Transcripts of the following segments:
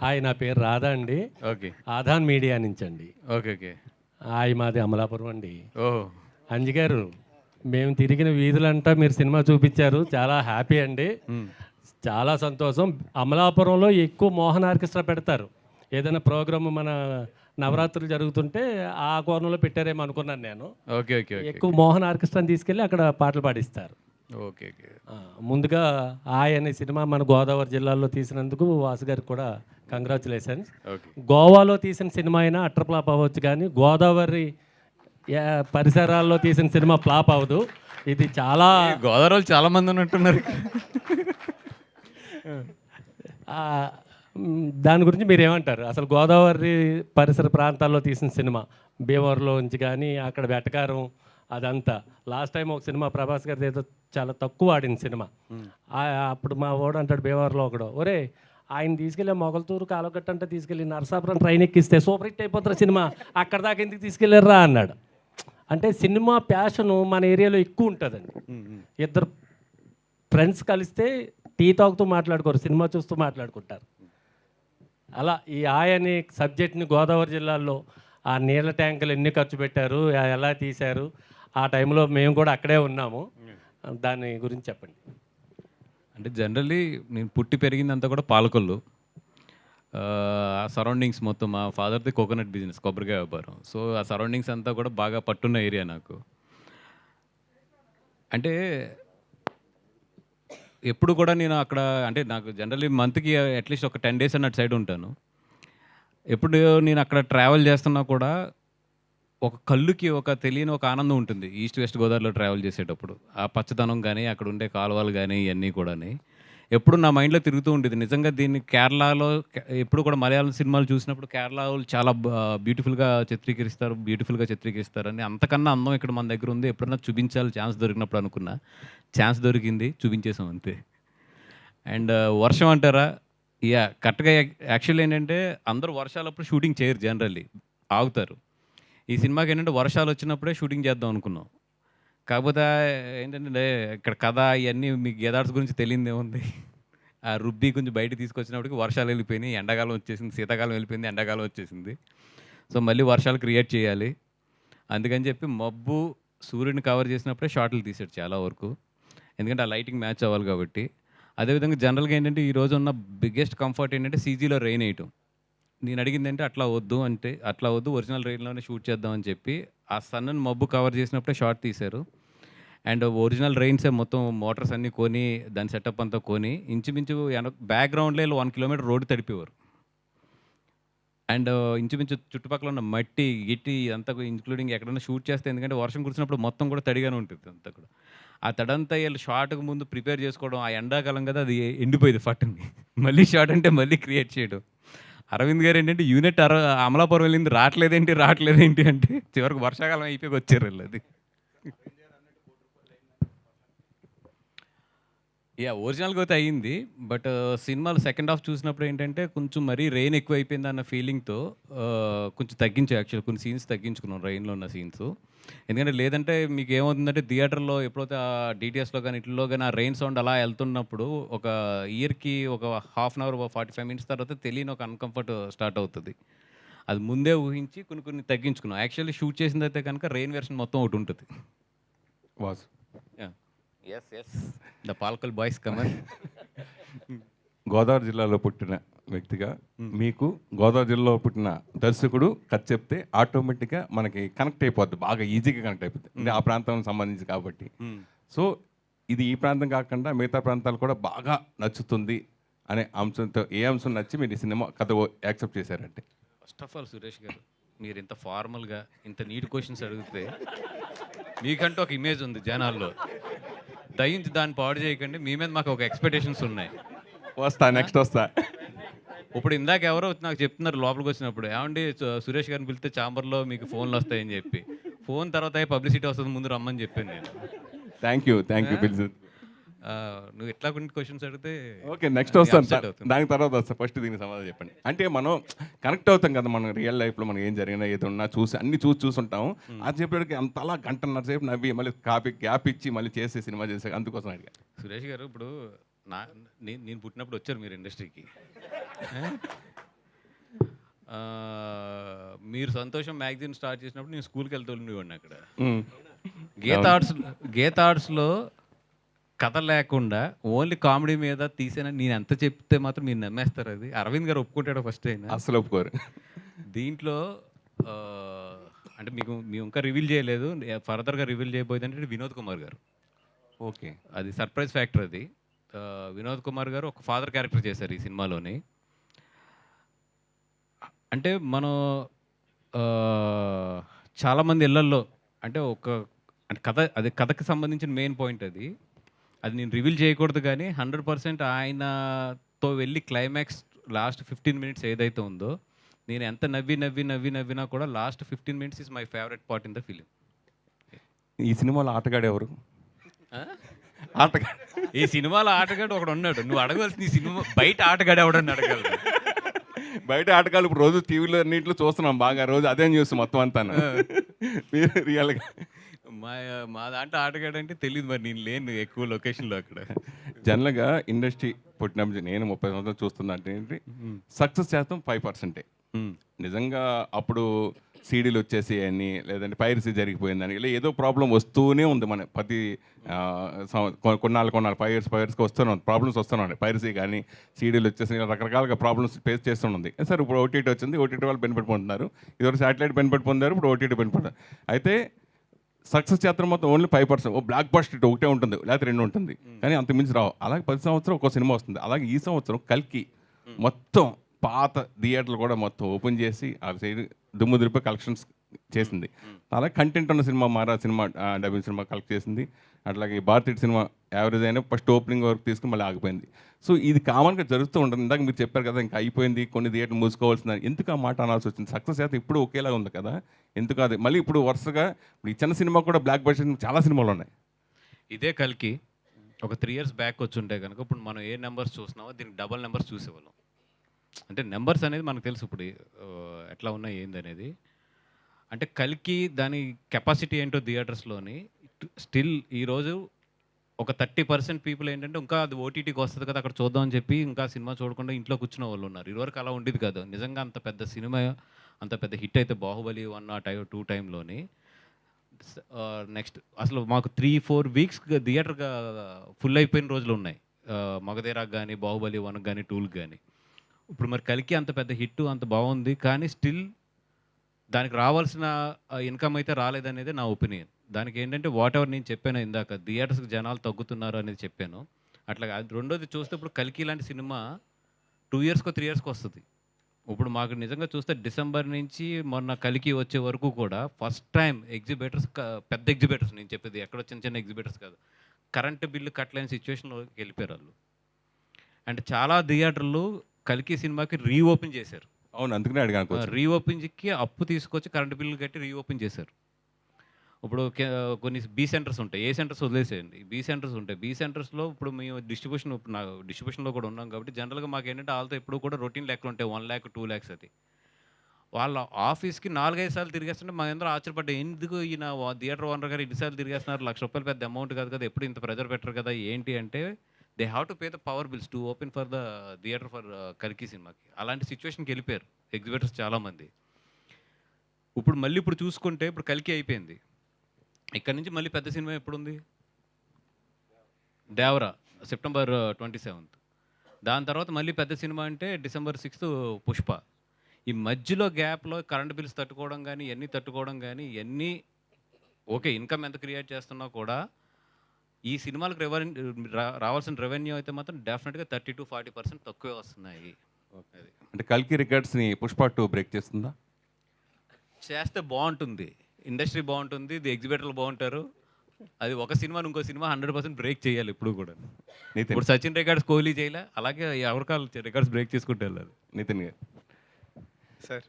Hi నా పేరు రాధా అండి. ఓకే. ఆధాన్ మీడియా నుంచి అండి ఓకే ఓకే. హాయ్ మాది అమలాపురం అండి. ఓ అంజి గారు మేము తిరిగిన వీధులంటా మీరు సినిమా చూపించారు. చాలా హ్యాపీ అండి. చాలా సంతోషం. అమలాపురంలో ఎక్కువ మోహన్ ఆర్కెస్ట్రా పెడతారు. ఏదైనా ప్రోగ్రామ్ మన నవరాత్రులు జరుగుతుంటే ఆ కోణంలో పెట్టారేమో అనుకున్నాను నేను. ఓకే ఓకే ఎక్కువ మోహన్ ఆర్కెస్ట్రాని తీసుకెళ్ళి అక్కడ పాటలు పాడిస్తారు. Okay okay. ముందుగా ఆయ్ అనే సినిమా మన గోదావరి జిల్లాలో తీసినందుకు వాసు గారికి కూడా కంగ్రాచులేషన్స్ గోవాలో తీసిన సినిమా అయినా అట్టర్ ఫ్లాప్ అవ్వచ్చు కానీ గోదావరి పరిసరాల్లో తీసిన సినిమా ఫ్లాప్ అవ్వదు. ఇది చాలా గోదావరి వాళ్ళు చాలా మంది ఉన్నట్టున్నారు దాని గురించి మీరు ఏమంటారు? అసలు గోదావరి పరిసర ప్రాంతాల్లో తీసిన సినిమా భీమవరంలో నుంచి కానీ అక్కడ వెటకారం అదంతా. లాస్ట్ టైం ఒక సినిమా ప్రభాస్ గారి ఏదో చాలా తక్కువ ఆడిన సినిమా. అప్పుడు మా ఓడు అంటాడు భీమవరంలో ఒకడు ఒరే ఆయన తీసుకెళ్ళే మొగలతూరు కాలగట్ట అంటే తీసుకెళ్ళి నరసాపురం ట్రైన్ ఎక్కిస్తే సూపర్ హిట్ అయిపోతారు సినిమా. అక్కడ దాకా ఎందుకు తీసుకెళ్ళారా అన్నాడు. అంటే సినిమా ప్యాషను మన ఏరియాలో ఎక్కువ ఉంటుందండి. ఇద్దరు ఫ్రెండ్స్ కలిస్తే టీ తాగుతూ మాట్లాడుకోరు సినిమా చూస్తూ మాట్లాడుకుంటారు. అలా ఈ ఆయనే సబ్జెక్ట్ని గోదావరి జిల్లాలో ఆ నీళ్ళ ట్యాంకులు ఎన్ని ఖర్చు పెట్టారు ఎలా తీశారు ఆ టైంలో మేము కూడా అక్కడే ఉన్నాము. దాని గురించి చెప్పండి. అంటే జనరల్లీ నేను పుట్టి పెరిగిందంతా కూడా పాలకొల్లు. ఆ సరౌండింగ్స్ మొత్తం మా ఫాదర్ది కోకోనట్ బిజినెస్ కొబ్బరికాయ వ్యాపారం. సో ఆ సరౌండింగ్స్ అంతా కూడా బాగా పట్టున్న ఏరియా నాకు. అంటే ఎప్పుడు కూడా నేను అక్కడ అంటే నాకు జనరల్లీ మంత్కి అట్లీస్ట్ ఒక టెన్ డేస్ అన్నట్టు సైడ్ ఉంటాను. ఎప్పుడు నేను అక్కడ ట్రావెల్ చేస్తున్నా కూడా ఒక కళ్ళుకి ఒక తెలియని ఒక ఆనందం ఉంటుంది. ఈస్ట్ వెస్ట్ గోదావరిలో ట్రావెల్ చేసేటప్పుడు. ఆ పచ్చదనం కానీ అక్కడ ఉండే కాలువలు కానీ ఇవన్నీ కూడా ఎప్పుడు నా మైండ్లో తిరుగుతూ ఉండేది. నిజంగా దీన్ని కేరళలో ఎప్పుడు కూడా మలయాళం సినిమాలు చూసినప్పుడు కేరళ వాళ్ళు చాలా బ్యూటిఫుల్గా చిత్రీకరిస్తారు బ్యూటిఫుల్గా చిత్రీకరిస్తారు అని అంతకన్నా అందం ఇక్కడ మన దగ్గర ఉంది. ఎప్పుడన్నా చూపించాలి ఛాన్స్ దొరికినప్పుడు అనుకున్నా. ఛాన్స్ దొరికింది చూపించేసాం అంతే. అండ్ వర్షం అంటారా? యా కరెక్ట్గా యాక్చువల్ ఏంటంటే అందరూ వర్షాలప్పుడు షూటింగ్ చేయరు జనరల్లీ. ఆగుతారు. ఈ సినిమాకి ఏంటంటే వర్షాలు వచ్చినప్పుడే షూటింగ్ చేద్దాం అనుకున్నాం. కాకపోతే ఏంటంటే ఇక్కడ కథ ఇవన్నీ మీకు గెదార్స్ గురించి తెలియదు ఆ రుబ్బి కొంచెం బయట తీసుకొచ్చినప్పటికి వర్షాలు వెళ్ళిపోయినాయి. ఎండాకాలం వచ్చేసింది శీతాకాలం వెళ్ళిపోయింది ఎండాకాలం వచ్చేసింది. సో మళ్ళీ వర్షాలు క్రియేట్ చేయాలి. అందుకని చెప్పి మబ్బు సూర్యుని కవర్ చేసినప్పుడే షార్ట్లు తీసాడు చాలా వరకు. ఎందుకంటే ఆ లైటింగ్ మ్యాచ్ అవ్వాలి కాబట్టి. అదేవిధంగా జనరల్గా ఏంటంటే ఈ రోజు ఉన్న బిగ్గెస్ట్ కంఫర్ట్ ఏంటంటే సీజీలో రెయిన్ వేయటం. నేను అడిగింది అంటే అట్లా వద్దు అంటే అట్లా వద్దు ఒరిజినల్ రెయిన్లోనే షూట్ చేద్దామని చెప్పి ఆ సన్నని మబ్బు కవర్ చేసినప్పుడే షార్ట్ తీశారు. అండ్ ఒరిజినల్ రెయిన్సే మొత్తం మోటార్స్ అన్నీ కొని దాని సెటప్ అంతా కొని ఇంచుమించు బ్యాక్గ్రౌండ్లో వన్ కిలోమీటర్ రోడ్డు తడిపేవారు. అండ్ ఇంచుమించు చుట్టుపక్కల ఉన్న మట్టి గిట్టి అంతా ఇంక్లూడింగ్ ఎక్కడైనా షూట్ చేస్తే ఎందుకంటే వర్షం కురిసినప్పుడు మొత్తం కూడా తడిగానే ఉంటుంది అంతా కూడా. ఆ తడంతా వీళ్ళు షార్ట్కి ముందు ప్రిపేర్ చేసుకోవడం ఆ ఎండాకాలం కదా అది ఎండిపోయింది ఫట్టుని మళ్ళీ షార్ట్ అంటే మళ్ళీ క్రియేట్ చేయడం. అరవింద్ గారు ఏంటంటే యూనిట్ అర అమలాపురం వెళ్ళింది రావట్లేదేంటి రావట్లేదేంటి అంటే చివరికి వర్షాకాలం అయిపోయి వచ్చారు వీళ్ళు యా ఒరిజినల్గా అయితే అయ్యింది. బట్ సినిమాలు సెకండ్ హాఫ్ చూసినప్పుడు ఏంటంటే కొంచెం మరీ రెయిన్ ఎక్కువ అయిపోయింది అన్న ఫీలింగ్తో కొంచెం తగ్గించాయి యాక్చువల్ కొన్ని సీన్స్ తగ్గించుకున్నాం రెయిన్లో ఉన్న సీన్స్ ఎందుకంటే లేదంటే మీకు ఏమవుతుందంటే థియేటర్లో ఎప్పుడైతే ఆ డీటెయిల్స్లో కానీ ఇట్లో కానీ ఆ రెయిన్ సౌండ్ అలా వెళ్తున్నప్పుడు ఒక ఇయర్కి ఒక half an hour forty five minutes తర్వాత తెలియని ఒక అన్కంఫర్ట్ స్టార్ట్ అవుతుంది. అది ముందే ఊహించి కొన్ని కొన్ని తగ్గించుకున్నాం. యాక్చువల్లీ షూట్ చేసిందైతే అయితే కనుక రెయిన్ వెర్షన్ మొత్తం ఒకటి ఉంటుంది. వాసు ఎస్ ఎస్ ద పాల్కల్ బాయ్స్ కమర్ గోదావరి జిల్లాలో పుట్టిన వ్యక్తిగా మీకు గోదావరి జిల్లాలో పుట్టిన దర్శకుడు కథ చెప్తే ఆటోమేటిక్గా మనకి కనెక్ట్ అయిపోద్ది బాగా ఈజీగా కనెక్ట్ అయిపోద్ది. అంటే ఆ ప్రాంతం సంబంధించి కాబట్టి. సో ఇది ఈ ప్రాంతం కాకుండా మిగతా ప్రాంతాలు కూడా బాగా నచ్చుతుంది అనే అంశంతో ఏ అంశం నచ్చి మీరు ఈ సినిమా కథ యాక్సెప్ట్ చేశారంటే? ఫస్ట్ ఆఫ్ ఆల్ సురేష్ గారు మీరు ఇంత ఫార్మల్గా ఇంత నీట్ క్వశ్చన్స్ అడిగితే మీకంటూ ఒక ఇమేజ్ ఉంది జనాల్లో. దయించి దాన్ని పాడు చేయకండి. మీ మీద మాకు ఒక ఎక్స్పెక్టేషన్స్ ఉన్నాయి. వస్తా నెక్స్ట్ వస్తా. ఇప్పుడు ఇందాక ఎవరో నాకు చెప్తున్నారు లోపలికి వచ్చినప్పుడు. ఏమండి సురేష్ గారిని పిలిస్తే ఛాంబర్లో మీకు ఫోన్లు వస్తాయని చెప్పి. ఫోన్ తర్వాత పబ్లిసిటీ వస్తుంది ముందు రమ్మని చెప్పాను నేను. థ్యాంక్ యూ థ్యాంక్ యూ నువ్వు ఎట్లా కొన్ని క్వశ్చన్స్ అడిగితే ఓకే నెక్స్ట్ వస్తాను. దాని తర్వాత వస్తా. ఫస్ట్ దీనికి సమాధానం చెప్పండి. అంటే మనం కనెక్ట్ అవుతాం కదా మనం రియల్ లైఫ్లో మనకి ఏం జరిగినా ఏది ఉన్నా చూసి అన్ని చూసి చూసుంటాం. అది చెప్పేటికి అంతలా గంటన్నర సేపు నవ్వి మళ్ళీ కాపీ గ్యాప్ ఇచ్చి మళ్ళీ చేసే సినిమా చేసే అందుకోసం అడిగా. సురేష్ గారు ఇప్పుడు నా నే- నేను పుట్టినప్పుడు వచ్చారు మీరు ఇండస్ట్రీకి. మీరు సంతోషం మ్యాగజైన్ స్టార్ట్ చేసినప్పుడు నేను స్కూల్కి వెళ్తూ ఉండేవాడిని అక్కడ. గీత ఆర్ట్స్ గీత ఆర్ట్స్లో కథ లేకుండా ఓన్లీ కామెడీ మీద తీసిన నేను ఎంత చెప్తే మాత్రం మీరు నమ్మేస్తారు అది. అరవింద్ గారు ఒప్పుకుంటాడు ఫస్ట్ అయినా. అస్సలు ఒప్పుకోరు. దీంట్లో అంటే మీకు మేము ఇంకా రివీల్ చేయలేదు. ఫర్దర్గా రివీల్ చేయబోయేది అంటే వినోద్ కుమార్ గారు. ఓకే. అది సర్ప్రైజ్ ఫ్యాక్టర్ అది. వినోద్ కుమార్ గారు ఒక ఫాదర్ క్యారెక్టర్ చేశారు ఈ సినిమాలోని. అంటే మనం చాలామంది ఇళ్ళల్లో అంటే ఒక అంటే కథ అది కథకి సంబంధించిన మెయిన్ పాయింట్ అది. అది నేను రివీల్ చేయకూడదు కానీ హండ్రెడ్ పర్సెంట్ ఆయనతో వెళ్ళి క్లైమాక్స్ లాస్ట్ ఫిఫ్టీన్ మినిట్స్ ఏదైతే ఉందో నేను ఎంత నవ్వి నవ్వి నవ్వి నవ్వినా కూడా last fifteen minutes is my favourite part in the film ఈ సినిమాలో ఆటగాడు ఎవరు? ఆటగాడు. ఈ సినిమాలో ఆటగాడు ఒకడు ఉన్నాడు. నువ్వు అడగవలసిన ఈ సినిమా బయట ఆటగాడు ఎవడని అడగాలి. బయట ఆటగాళ్ళు ఇప్పుడు రోజు టీవీలో అన్నింటిలో చూస్తున్నాం బాగా. రోజు అదే న్యూస్ మొత్తం అంతా మీరు రియల్గా మా మా దాంట్లో ఆటగాడు అంటే తెలియదు మరి నేను లేను ఎక్కువ లొకేషన్లో అక్కడ. జనరల్గా ఇండస్ట్రీ పుట్టినప్పుడు నేను ముప్పై సంవత్సరాలు చూస్తున్నా అంటే ఏంటి సక్సెస్ శాతం ఫైవ్ పర్సెంటే నిజంగా అప్పుడు సీడీలు వచ్చేసి అని లేదంటే పైరసీ జరిగిపోయిందని ఇలా ఏదో ప్రాబ్లం వస్తూనే ఉంది మన ప్రతి కొన్నాళ్ళు కొన్నాళ్ళు ఫైవ్ ఇయర్స్ ఫైవ్ ఇయర్స్కి వస్తున్నాం ప్రాబ్లమ్స్ వస్తున్నాయి పైరసీ కానీ సీడీలు వచ్చేసి రకరకాలుగా ప్రాబ్లమ్స్ ఫేస్ చేస్తున్నది సార్ ఇప్పుడు ఓటీటీ వచ్చింది ఓటీటీ వాళ్ళు బెనిఫిట్ పొందుతున్నారు. ఇదివరకు శాటిలైట్ బెనిఫిట్ పొందారు ఇప్పుడు ఓటీటీ బెనిఫిట్ అయితే సక్సెస్ చేత్రం మొత్తం ఓన్లీ ఫైవ్ పర్సెంట్ ఓ బ్లాక్ బస్ట్ ఒకటే ఉంటుంది లేకపోతే రెండు ఉంటుంది. కానీ అంత మించి రావు. అలాగే ప్రతి సంవత్సరం ఒక సినిమా వస్తుంది. అలాగే ఈ సంవత్సరం కల్కి మొత్తం పాత థియేటర్లు కూడా మొత్తం ఓపెన్ చేసి ఆ సైడ్ దుమ్ము దులిపి కలెక్షన్స్ చేసింది. అలాగే కంటెంట్ ఉన్న సినిమా మారా సినిమా డబ్బింగ్ సినిమా కలెక్ట్ చేసింది. అట్లాగే భారతీయ సినిమా యావరేజ్ అయినా ఫస్ట్ ఓపెనింగ్ వరకు తీసుకుని మళ్ళీ ఆగిపోయింది. సో ఇది కామన్గా జరుగుతూ ఉంటుంది. ఇందాక మీరు చెప్పారు కదా ఇంకా అయిపోయింది కొన్ని థియేటర్ మూసుకోవాల్సింది ఎందుకు ఆ మాట అనాల్సి వచ్చింది? సక్సెస్ అయితే ఇప్పుడు ఒకేలా ఉంది కదా? ఎందుకు అది? మళ్ళీ ఇప్పుడు వరుసగా ఇప్పుడు ఈ చిన్న సినిమా కూడా బ్లాక్ బస్టర్ చాలా సినిమాలు ఉన్నాయి. ఇదే కలికి ఒక త్రీ ఇయర్స్ బ్యాక్ వచ్చి ఉంటే కనుక ఇప్పుడు మనం ఏ నెంబర్స్ చూసినామో దీనికి డబల్ నెంబర్స్ చూసేవాళ్ళం. అంటే నెంబర్స్ అనేది మనకు తెలుసు ఇప్పుడు ఎట్లా ఉన్నాయి ఏంది అనేది అంటే కలికి దాని కెపాసిటీ ఏంటో థియేటర్స్లోని స్టిల్ ఈరోజు ఒక థర్టీ పర్సెంట్ పీపుల్ ఏంటంటే ఇంకా అది ఓటీటీకి వస్తుంది కదా అక్కడ చూద్దాం అని చెప్పి ఇంకా సినిమా చూడకుండా ఇంట్లో కూర్చున్న వాళ్ళు ఉన్నారు. ఇదివరకు అలా ఉండేది కాదు. నిజంగా అంత పెద్ద సినిమా అంత పెద్ద హిట్ అయితే బాహుబలి వన్ నాట్ ఐ టూ టైంలోని నెక్స్ట్ అసలు మాకు త్రీ ఫోర్ వీక్స్ థియేటర్గా ఫుల్ అయిపోయిన రోజులు ఉన్నాయి. మగధీరాకు కానీ బాహుబలి వన్ కానీ టూలకు కానీ ఇప్పుడు మరి కలికి అంత పెద్ద హిట్ అంత బాగుంది కానీ స్టిల్ దానికి రావాల్సిన ఇన్కమ్ అయితే రాలేదనేది నా ఒపీనియన్. దానికి ఏంటంటే వాట్ ఎవర్ నేను చెప్పాను ఇందాక థియేటర్స్కి జనాలు తగ్గుతున్నారు అనేది చెప్పాను. అట్లా అది రెండోది చూస్తే ఇప్పుడు కలికి లాంటి సినిమా టూ ఇయర్స్కో త్రీ ఇయర్స్కి వస్తుంది. ఇప్పుడు మాకు నిజంగా చూస్తే డిసెంబర్ నుంచి మొన్న కలికి వచ్చే వరకు కూడా ఫస్ట్ టైం ఎగ్జిబిటర్స్ పెద్ద ఎగ్జిబిటర్స్ నేను చెప్పేది ఎక్కడో చిన్న చిన్న ఎగ్జిబిటర్స్ కాదు. కరెంటు బిల్లు కట్టలేని సిచ్యువేషన్లోకి వెళ్ళిపోయారు వాళ్ళు. అండ్ చాలా థియేటర్లు కలికి సినిమాకి రీఓపెన్ చేశారు. అవును అందుకనే అడిగాను. రీఓపెన్కి అప్పు తీసుకొచ్చి కరెంటు బిల్లు కట్టి రీఓపెన్ చేశారు. ఇప్పుడు కొన్ని బీ సెంటర్స్ ఉంటాయి. ఏ సెంటర్స్ వదిలేసేయండి. బీ సెంటర్స్ ఉంటాయి. బీ సెంటర్స్లో ఇప్పుడు మేము డిస్ట్రిబ్యూషన్ నా డిస్ట్రిబ్యూషన్లో కూడా ఉన్నాం కాబట్టి జనరల్గా మాకు ఏంటంటే వాళ్ళతో ఎప్పుడు కూడా రొటీన్ లెక్కలు ఉంటాయి. వన్ ల్యాక్ టూ ల్యాక్స్ అది. వాళ్ళ ఆఫీస్కి నాలుగైదు సార్లు తిరిగేస్తుంటే మా అందరూ ఆశ్చర్యపడ్డా ఎందుకు ఈయన థియేటర్ ఓనర్ గారు ఇన్నిసార్లు తిరిగేస్తున్నారు? లక్ష రూపాయలు పెద్ద అమౌంట్ కాదు కదా. ఎప్పుడు ఇంత ప్రెజర్ పెట్టరు కదా. ఏంటి అంటే they have to pay the power bills to open for the theatre for కల్కి సినిమాకి. అలాంటి సిచ్యువేషన్కి వెళ్ళిపోయారు ఎగ్జిబిటర్స్ చాలామంది. ఇప్పుడు మళ్ళీ ఇప్పుడు చూసుకుంటే ఇప్పుడు కలికి అయిపోయింది. ఇక్కడ నుంచి మళ్ళీ పెద్ద సినిమా ఎప్పుడు ఉంది దేవరా సెప్టెంబర్ ట్వంటీ సెవెంత్. దాని తర్వాత మళ్ళీ పెద్ద సినిమా అంటే డిసెంబర్ సిక్స్త్ పుష్ప. ఈ మధ్యలో గ్యాప్లో కరెంట్ బిల్స్ తట్టుకోవడం కానీ ఇవన్నీ తట్టుకోవడం కానీ ఇవన్నీ ఓకే ఇన్కమ్ ఎంత క్రియేట్ చేస్తున్నా కూడా ఈ సినిమాలకు రెవెన్యూ రావాల్సిన రెవెన్యూ అయితే మాత్రం డెఫినెట్గా థర్టీ టు ఫార్టీ పర్సెంట్ తక్కువే వస్తున్నాయి. అంటే కల్కి రికార్డ్స్ని పుష్ప టూ బ్రేక్ చేస్తుందా? చేస్తే బాగుంటుంది. ఇండస్ట్రీ బాగుంటుంది ఇది ఎగ్జిబిటర్లు బాగుంటారు. అది ఒక సినిమా ఇంకో సినిమా హండ్రెడ్ పర్సెంట్ బ్రేక్ చేయాలి ఇప్పుడు కూడా. నితిన్. ఇప్పుడు సచిన్ రికార్డ్స్ కోహ్లీ చేయలే అలాగే ఎవరికాలు రికార్డ్స్ బ్రేక్ చేసుకుంటూ వెళ్ళాలి. నితిన్ గారు. సార్.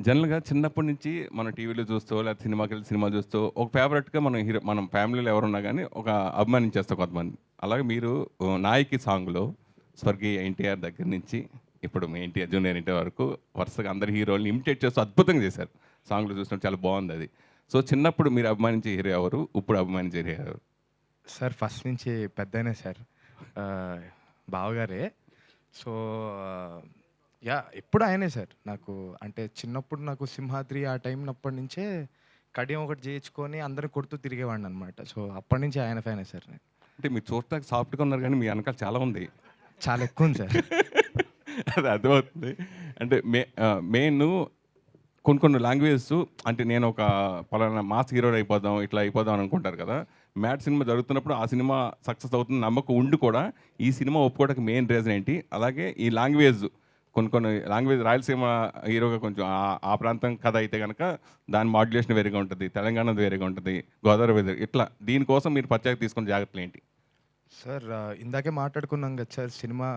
జనరల్గా చిన్నప్పటి నుంచి మనం టీవీలో చూస్తూ లేకపోతే సినిమాకి వెళ్ళి సినిమా చూస్తూ ఒక ఫేవరెట్గా మనం హీరో మనం ఫ్యామిలీలో ఎవరున్నా కానీ ఒక అభిమానించేస్తాం కొంతమంది. అలాగే మీరు నాయకి సాంగ్లో స్వర్గీయ ఎన్టీఆర్ దగ్గర నుంచి ఇప్పుడు మీ ఎన్టీఆర్ జూనియర్ ఎన్టీఆర్ వరకు వరుసగా అందరి హీరోల్ని ఇమిటేట్ చేస్తూ అద్భుతంగా చేశారు. సాంగ్లో చూసినప్పుడు చాలా బాగుంది అది. సో చిన్నప్పుడు మీరు అభిమానించే హీరో ఎవరు? ఇప్పుడు అభిమానించే హీరో ఎవరు? సార్ ఫస్ట్ నుంచి పెద్దనే సార్. బావగారే. సో యా ఎప్పుడు ఆయనే సార్ నాకు. అంటే చిన్నప్పుడు నాకు సింహాద్రి ఆ టైం అప్పటి నుంచే కడియం ఒకటి చేయించుకొని అందరిని కొడుతూ తిరిగేవాడిని అనమాట సో అప్పటి నుంచి ఆయన ఫ్యానే సార్ నేను. అంటే మీరు చూడటానికి సాఫ్ట్గా ఉన్నారు కానీ మీ వెనకాల చాలా ఉంది. చాలా ఎక్కువ ఉంది సార్. అది అర్థమవుతుంది. అంటే మే మెయిన్ కొన్ని కొన్ని లాంగ్వేజెస్ అంటే నేను ఒక పలానా మాస్ హీరో అయిపోదాం ఇట్లా అయిపోదాం అని అనుకుంటారు కదా. మ్యాట్ సినిమా జరుగుతున్నప్పుడు ఆ సినిమా సక్సెస్ అవుతుంది నమ్మకం ఉండి కూడా ఈ సినిమా ఒప్పుకోవడానికి మెయిన్ రీజన్ ఏంటి? అలాగే ఈ లాంగ్వేజ్ కొన్ని కొన్ని లాంగ్వేజ్ రాయలసీమ హీరోగా కొంచెం ఆ- ప్రాంతం కథ అయితే కనుక దాని మాడ్యులేషన్ వేరేగా ఉంటుంది తెలంగాణ వేరేగా ఉంటుంది గోదావరి వేరే ఇట్లా దీనికోసం మీరు ప్రత్యేక తీసుకున్న జాగ్రత్తలు ఏంటి? సార్ ఇందాకే మాట్లాడుకున్నాం కదా సార్ సినిమా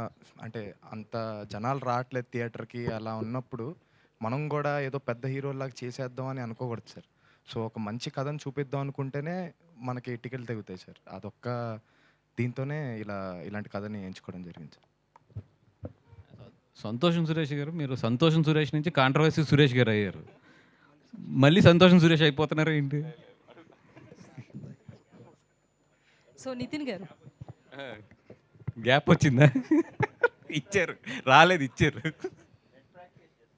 అంటే అంత జనాలు రావట్లేదు థియేటర్కి అలా ఉన్నప్పుడు. మనం కూడా ఏదో పెద్ద హీరోలాగా చేసేద్దాం అని అనుకోకూడదు సార్. సో ఒక మంచి కథను చూపిద్దాం అనుకుంటేనే మనకి టికెట్లు తెగుతాయి సార్. అదొక్క దీంతోనే ఇలా ఇలాంటి కథని ఎంచుకోవడం జరిగింది సార్. సంతోషం సురేష్ గారు మీరు సంతోషం సురేష్ నుంచి కాంట్రవర్సీ సురేష్ గారు అయ్యారు. మళ్ళీ సంతోషం సురేష్ అయిపోతున్నారు ఏంటి? సో నితిన్ గారు. గ్యాప్ వచ్చిందా? ఇచ్చారు. రాలేదు ఇచ్చారు.